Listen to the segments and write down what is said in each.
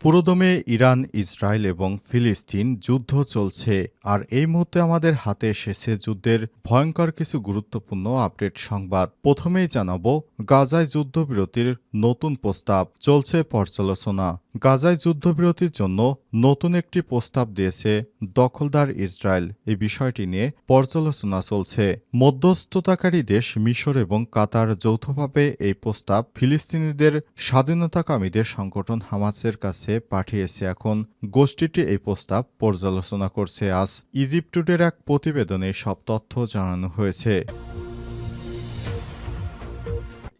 পুরোদমে Iran, Israel এবং ফিলিস্তিন যুদ্ধ চলছে, আর এই মুহূর্তে আমাদের হাতে এসেছে যুদ্ধের ভয়ঙ্কর কিছু গুরুত্বপূর্ণ আপডেট সংবাদ। প্রথমেই জানাব, গাজায় যুদ্ধবিরতির নতুন প্রস্তাব চলছে পর্যালোচনা। গাজায় যুদ্ধবিরতির জন্য নতুন একটি প্রস্তাব দিয়েছে দখলদার ইসরায়েল। এই বিষয়টি নিয়ে পর্যালোচনা চলছে। মধ্যস্থতাকারী দেশ মিশর এবং কাতার যৌথভাবে এই প্রস্তাব ফিলিস্তিনিদের স্বাধীনতাকামীদের সংগঠন হামাসের কাছে পাঠিয়েছে। এখন গোষ্ঠীটি এই প্রস্তাব পর্যালোচনা করছে। আজ ইজিপ্ট টুডের এক প্রতিবেদনে সব তথ্য জানানো হয়েছে।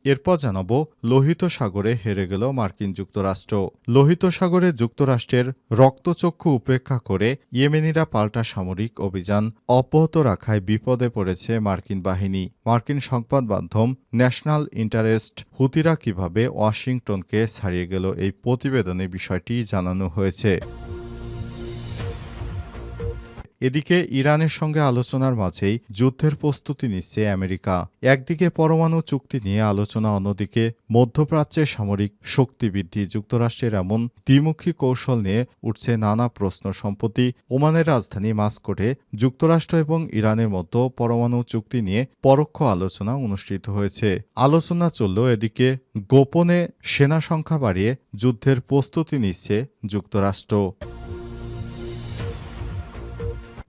এরপর জানাব লোহিত সাগরে হেরে গেল মার্কিন যুক্তরাষ্ট্র। লোহিত সাগরে যুক্তরাষ্ট্রের রক্তচক্ষু উপেক্ষা করে ইয়েমেনিরা পাল্টা সামরিক অভিযান অব্যাহত রাখায় বিপদে পড়েছে মার্কিন বাহিনী। মার্কিন সংবাদ মাধ্যম ন্যাশনাল ইন্টারেস্ট হুতিরা কীভাবে ওয়াশিংটনকে ছাড়িয়ে গেল এই প্রতিবেদনে বিষয়টি জানানো হয়েছে। এদিকে ইরানের সঙ্গে আলোচনার মাঝেই যুদ্ধের প্রস্তুতি নিচ্ছে আমেরিকা। একদিকে পরমাণু চুক্তি নিয়ে আলোচনা, অন্যদিকে মধ্যপ্রাচ্যের সামরিক শক্তি বৃদ্ধি। যুক্তরাষ্ট্রের এমন দ্বিমুখী কৌশল নিয়ে উঠছে নানা প্রশ্ন। সম্প্রতি ওমানের রাজধানী মাস্কোটে যুক্তরাষ্ট্র এবং ইরানের মধ্যে পরমাণু চুক্তি নিয়ে পরোক্ষ আলোচনা অনুষ্ঠিত হয়েছে। আলোচনা চলল এদিকে গোপনে সেনা সংখ্যা বাড়িয়ে যুদ্ধের প্রস্তুতি নিচ্ছে যুক্তরাষ্ট্র।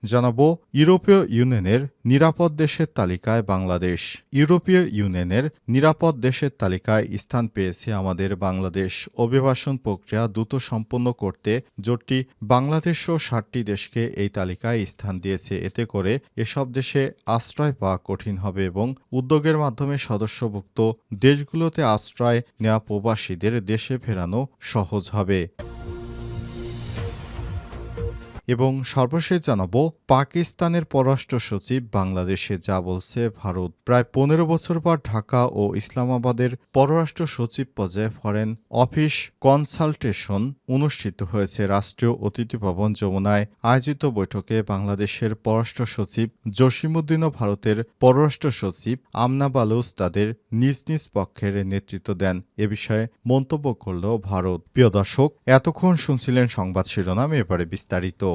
জানাব ইউরোপীয় ইউনিয়নের নিরাপদ দেশের তালিকায় বাংলাদেশ। ইউরোপীয় ইউনিয়নের নিরাপদ দেশের তালিকায় স্থান পেয়েছে আমাদের বাংলাদেশ। অভিবাসন প্রক্রিয়া দ্রুত সম্পন্ন করতে জোটটি বাংলাদেশ ও ষাটটি দেশকে এই তালিকায় স্থান দিয়েছে। এতে করে এসব দেশে আশ্রয় পাওয়া কঠিন হবে এবং উদ্যোগের মাধ্যমে সদস্যভুক্ত দেশগুলোতে আশ্রয় নেওয়া প্রবাসীদের দেশে ফেরানো সহজ হবে। এবং সর্বশেষ জানাব, পাকিস্তানের পররাষ্ট্র সচিব বাংলাদেশে যা বলছে ভারত। প্রায় পনেরো বছর পর ঢাকা ও ইসলামাবাদের পররাষ্ট্র সচিব পর্যায়ে ফরেন অফিস কনসালটেশন অনুষ্ঠিত হয়েছে। রাষ্ট্রীয় অতিথি ভবন যমুনায় আয়োজিত বৈঠকে বাংলাদেশের পররাষ্ট্র সচিব জসিমুদ্দিন ও ভারতের পররাষ্ট্র সচিব আমনা বালুস তাদের নিজ নিজ পক্ষের নেতৃত্ব দেন। এ বিষয়ে মন্তব্য করল ভারত। প্রিয় দর্শক, এতক্ষণ শুনছিলেন সংবাদ শিরোনাম, এবারে বিস্তারিত।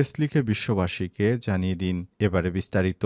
ইয়েস লিখে বিশ্ববাসীকে জানিয়ে দিন এবারে বিস্তারিত।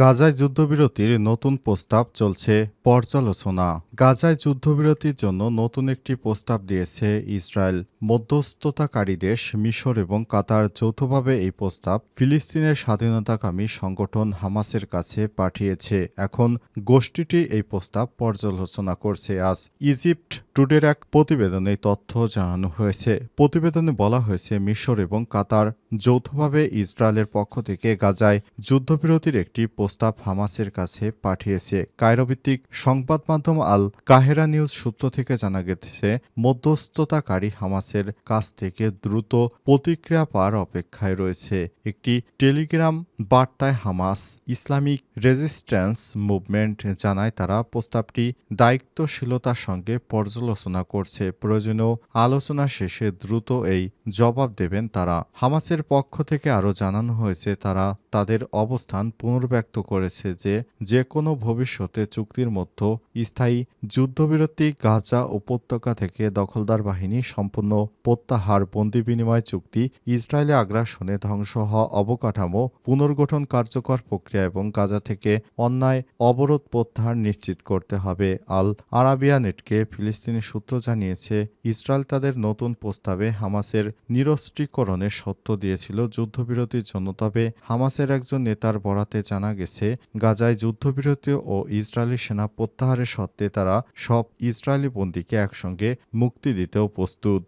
গাজায় যুদ্ধবিরতির নতুন প্রস্তাব চলছে পর্যালোচনা। গাজায় যুদ্ধবিরতির জন্য নতুন একটি প্রস্তাব দিয়েছে ইসরায়েল। মধ্যস্থতাকারী দেশ মিশর এবং কাতার যৌথভাবে এই প্রস্তাব ফিলিস্তিনের স্বাধীনতাকামী সংগঠন হামাসের কাছে পাঠিয়েছে। এখন গোষ্ঠীটি এই প্রস্তাব পর্যালোচনা করছে। আজ ইজিপ্ট টুডের এক প্রতিবেদনে তথ্য জানানো হয়েছে। প্রতিবেদনে বলা হয়েছে, মিশর এবং কাতার যৌথভাবে ইসরায়েলের পক্ষ থেকে গাজায় যুদ্ধবিরতির একটি প্রস্তাব হামাসের কাছে পাঠিয়েছে। কায়রোভিত্তিক সংবাদ মাধ্যম আল কাহেরা নিউজ সূত্র থেকে জানা গেছে, মধ্যস্থতাকারী হামাসের কাছ থেকে দ্রুত প্রতিক্রিয়া পাওয়ার অপেক্ষায় রয়েছে। একটি টেলিগ্রাম বার্তায় হামাস ইসলামিক রেজিস্ট্যান্স মুভমেন্ট জানায়, তারা প্রস্তাবটি দায়িত্বশীলতার সঙ্গে পর্যালোচনা করছে। প্রয়োজনীয় আলোচনা শেষে দ্রুত এই জবাব দেবেন তারা। হামাসের পক্ষ থেকে আরও জানানো হয়েছে, তারা তাদের অবস্থান পুনর্ব্যক্ত করেছে যে যে কোনো ভবিষ্যতে চুক্তির মধ্যে স্থায়ী যুদ্ধবিরতি, গাজা উপত্যকা থেকে দখলদার বাহিনী সম্পূর্ণ প্রত্যাহার বন্দি বিনিময় চুক্তি, ইসরায়েলে আগ্রাসনে ধ্বংস হওয়া অবকাঠামো পুনর্গঠন কার্যকর প্রক্রিয়া এবং গাজা থেকে অন্যায় অবরোধ প্রত্যাহার নিশ্চিত করতে হবে। আল আরাবিয়া নেটকে ফিলিস্তিনি সূত্র জানিয়েছে, ইসরায়েল তাদের নতুন প্রস্তাবে হামাসের নিরস্ত্রীকরণের সত্য দিয়েছিল যুদ্ধবিরতির জন্য, তবে হামাসের একজন নেতার বরাতে জানা গেছে, গাজায় যুদ্ধবিরতি ও ইসরায়েলি সেনা প্রত্যাহারের সত্ত্বে তারা সব ইসরায়েলি বন্দীকে একসঙ্গে মুক্তি দিতেও প্রস্তুত।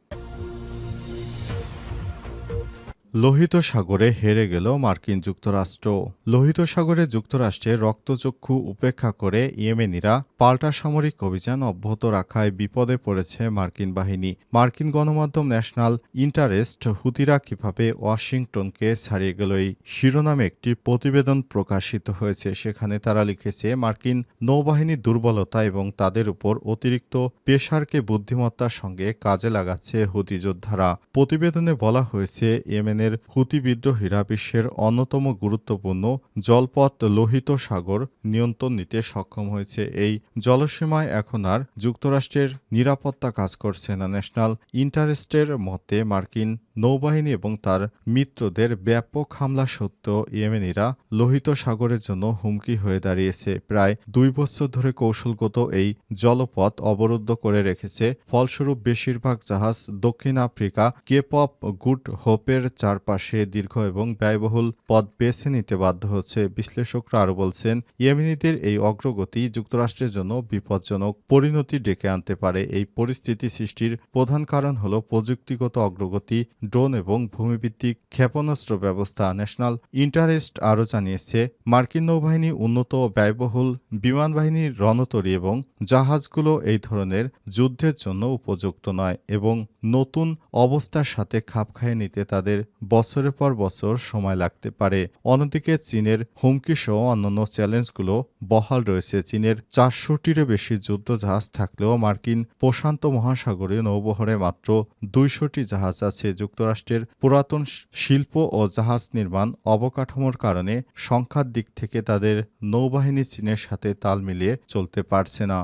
লোহিত সাগরে হেরে গেল মার্কিন যুক্তরাষ্ট্র। লোহিত সাগরে যুক্তরাষ্ট্রের রক্তচক্ষু উপেক্ষা করে ইয়েমেনিরা পাল্টা সামরিক অভিযান অব্যাহত রাখায় বিপদে পড়েছে মার্কিন বাহিনী। মার্কিন গণমাধ্যম ন্যাশনাল ইন্টারেস্ট হুতিরা কীভাবে ওয়াশিংটনকে ছাড়িয়ে গেল এই শিরোনামে একটি প্রতিবেদন প্রকাশিত হয়েছে। সেখানে তারা লিখেছে, মার্কিন নৌবাহিনীর দুর্বলতা এবং তাদের উপর অতিরিক্ত পেশারকে বুদ্ধিমত্তার সঙ্গে কাজে লাগাচ্ছে হুতি যোদ্ধারা। প্রতিবেদনে বলা হয়েছে, ইয়েমেনের হুতি বিদ্রোহীরা বিশ্বের অন্যতম গুরুত্বপূর্ণ জলপথ লোহিত সাগর নিয়ন্ত্রণ নিতে সক্ষম হয়েছে। এই জলসীমায় এখন আর যুক্তরাষ্ট্রের নিরাপত্তা কাজ করছে না। ন্যাশনাল ইন্টারেস্টের মতে মার্কিন নৌবাহিনী এবং তার মিত্রদের ব্যাপক হামলা সত্ত্বেও ইয়েমেনিরা লোহিত সাগরের জন্য হুমকি হয়ে দাঁড়িয়েছে। প্রায় দুই বছর ধরে কৌশলগত এই জলপথ অবরুদ্ধ করে রেখেছে। ফলস্বরূপ বেশিরভাগ জাহাজ দক্ষিণ আফ্রিকা, কেপ অফ গুড হোপের চারপাশে দীর্ঘ এবং ব্যয়বহুল পথ বেছে নিতে বাধ্য হচ্ছে। বিশ্লেষকরা আরও বলছেন, ইয়েমেনিদের এই অগ্রগতি যুক্তরাষ্ট্রের জন্য বিপজ্জনক পরিণতি ডেকে আনতে পারে। এই পরিস্থিতি সৃষ্টির প্রধান কারণ হল প্রযুক্তিগত অগ্রগতি ড্রোন এবং ভূমিভিত্তিক ক্ষেপণাস্ত্র ব্যবস্থা ন্যাশনাল ইন্টারেস্ট আরও জানিয়েছে, মার্কিন নৌবাহিনী উন্নত ব্যয়বহুল বিমান বাহিনীর রণতরী এবং জাহাজগুলো এই ধরনের যুদ্ধের জন্য উপযুক্ত নয় এবং নতুন অবস্থার সাথে খাপ খাইয়ে নিতে তাদের বছরের পর বছর সময় লাগতে পারে। অন্যদিকে চীনের হুমকি সহ অন্যান্য চ্যালেঞ্জগুলো বহাল রয়েছে। চীনের চারশোটিরও বেশি যুদ্ধজাহাজ থাকলেও মার্কিন প্রশান্ত মহাসাগরীয় নৌবহরে মাত্র দুইশোটি জাহাজ আছে। যুক্তরাষ্ট্রের পুরাতন শিল্প ও জাহাজ নির্মাণ অবকাঠামোর কারণে সংখ্যার দিক থেকে তাদের নৌবাহিনী চীনের সাথে তাল মিলিয়ে চলতে পারছে না।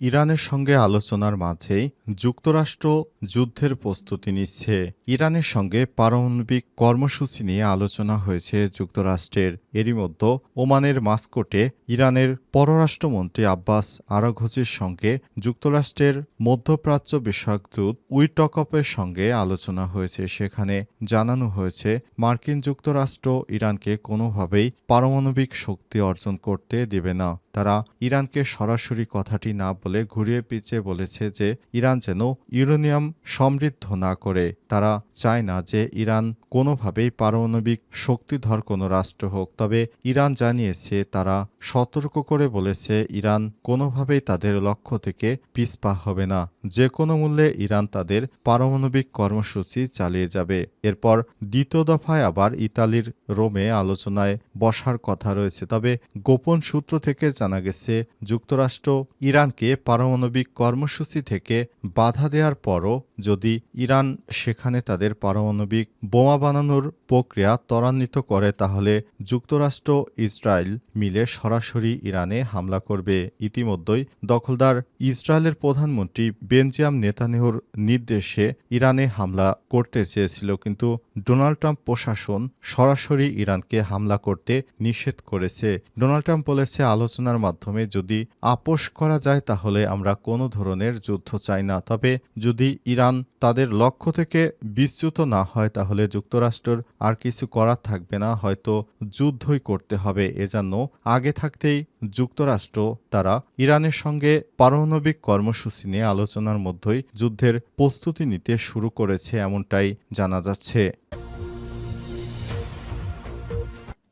ইরানের সঙ্গে আলোচনার মাঝেই যুক্তরাষ্ট্র যুদ্ধের প্রস্তুতি নিচ্ছে। ইরানের সঙ্গে পারমাণবিক কর্মসূচি নিয়ে আলোচনা হয়েছে যুক্তরাষ্ট্রের। এরই মধ্যে ওমানের মাস্কোটে ইরানের পররাষ্ট্রমন্ত্রী আব্বাস আরাঘোজির সঙ্গে যুক্তরাষ্ট্রের মধ্যপ্রাচ্য বিষয়ক দূত উইটকপের সঙ্গে আলোচনা হয়েছে। সেখানে জানানো হয়েছে, মার্কিন যুক্তরাষ্ট্র ইরানকে কোনোভাবেই পারমাণবিক শক্তি অর্জন করতে দেবে না। তারা ইরানকে সরাসরি কথাটি না বলে ঘুরিয়ে পিছিয়ে বলেছে যে ইরান যেন ইউরেনিয়াম সমৃদ্ধ না করে। তারা চায় না যে ইরান কোনোভাবেই পারমাণবিক শক্তিধর কোনো রাষ্ট্র হোক, তবে ইরান জানিয়েছে তারা সতর্ক করে বলেছে ইরান কোনোভাবেই তাদের লক্ষ্য থেকে পিছপা হবে না। যে কোনো মূল্যে ইরান তাদের পারমাণবিক কর্মসূচি চালিয়ে যাবে। এরপর দ্বিতীয় দফায় আবার ইতালির রোমে আলোচনায় বসার কথা রয়েছে। তবে গোপন সূত্র থেকে জানা গেছে, যুক্তরাষ্ট্র ইরানকে পারমাণবিক কর্মসূচি থেকে বাধা দেওয়ার পরও যদি ইরান সেখানে তাদের পারমাণবিক বোমা বানানোর প্রক্রিয়া ত্বরান্বিত করে তাহলে যুক্তরাষ্ট্র, ইসরায়েল মিলে সরাসরি ইরানে হামলা করবে। ইতিমধ্যেই দখলদার ইসরায়েলের প্রধানমন্ত্রী বেনজিয়াম নেতানিহুর নির্দেশে ইরানে হামলা করতে চেয়েছিল, কিন্তু ডোনাল্ড ট্রাম্প প্রশাসন সরাসরি ইরানকে হামলা করতে নিষেধ করেছে। ডোনাল্ড ট্রাম্প বলেছে, আলোচনার মাধ্যমে যদি আপোষ করা যায়, তাহলে আমরা কোনো ধরনের যুদ্ধ চাই না। তবে যদি ইরান তাদের লক্ষ্য থেকে বিচ্যুত না হয়, তাহলে যুক্তরাষ্ট্রের আর কিছু করার থাকবে না, হয়তো যুদ্ধই করতে হবে। এজন্য আগে থাকতেই যুক্তরাষ্ট্র তারা ইরানের সঙ্গে পারমাণবিক কর্মসূচি নিয়ে আলোচনার মধ্যেই যুদ্ধের প্রস্তুতি নিতে শুরু করেছে, এমনটাই জানা যাচ্ছে।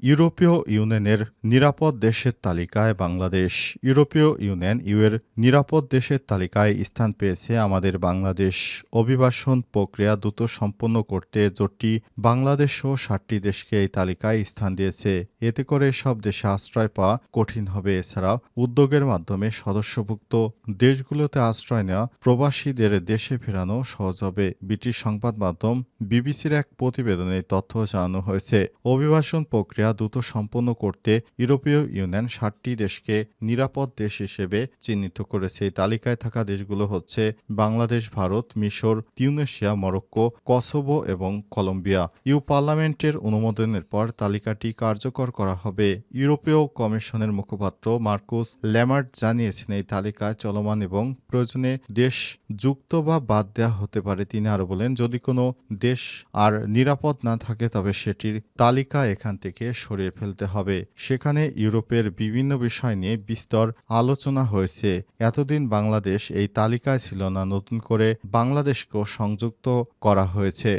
ইউরোপীয় ইউনিয়নের নিরাপদ দেশের তালিকায় বাংলাদেশ, ইউরোপীয় ইউনিয়ন ইউএর নিরাপদ দেশের তালিকায় স্থান পেয়েছে আমাদের বাংলাদেশ। অভিবাসন প্রক্রিয়া দ্রুত সম্পন্ন করতে জোটটি বাংলাদেশ সহ ষাটটি দেশকে এই তালিকায় স্থান দিয়েছে। এতে করে সব দেশে আশ্রয় পাওয়া কঠিন হবে। এছাড়াও উদ্যোগের মাধ্যমে সদস্যভুক্ত দেশগুলোতে আশ্রয় নেওয়া প্রবাসীদের দেশে ফেরানো সহজ হবে। ব্রিটিশ সংবাদ মাধ্যম বিবিসির এক প্রতিবেদনে তথ্য জানানো হয়েছে। অভিবাসন প্রক্রিয়া দ্রুত সম্পন্ন করতে ইউরোপীয় ইউনিয়ন ষাটটি দেশকে নিরাপদ দেশ হিসেবে চিহ্নিত করেছে। এই তালিকায় থাকা দেশগুলো হচ্ছে বাংলাদেশ, ভারত, মিশর, তিউনেশিয়া, মরক্কো, কসোভো এবং কলম্বিয়া। ইউ পার্লামেন্টের অনুমোদনের পর তালিকাটি কার্যকর করা হবে। ইউরোপীয় কমিশনের মুখপাত্র মার্কুস ল্যামার্ট জানিয়েছেন, এই তালিকায় চলমান এবং প্রয়োজনে দেশ যুক্ত বা বাদ দেওয়া হতে পারে। তিনি আরও বলেন, যদি কোনো দেশ আর নিরাপদ না থাকে, তবে সেটির তালিকা এখান থেকে সরিয়ে ফেলতে হবে। সেখানে ইউরোপের বিভিন্ন বিষয় নিয়ে বিস্তর আলোচনা হয়েছে। এতদিন বাংলাদেশ এই তালিকায় ছিল না, নতুন করে বাংলাদেশকেও সংযুক্ত করা হয়েছে।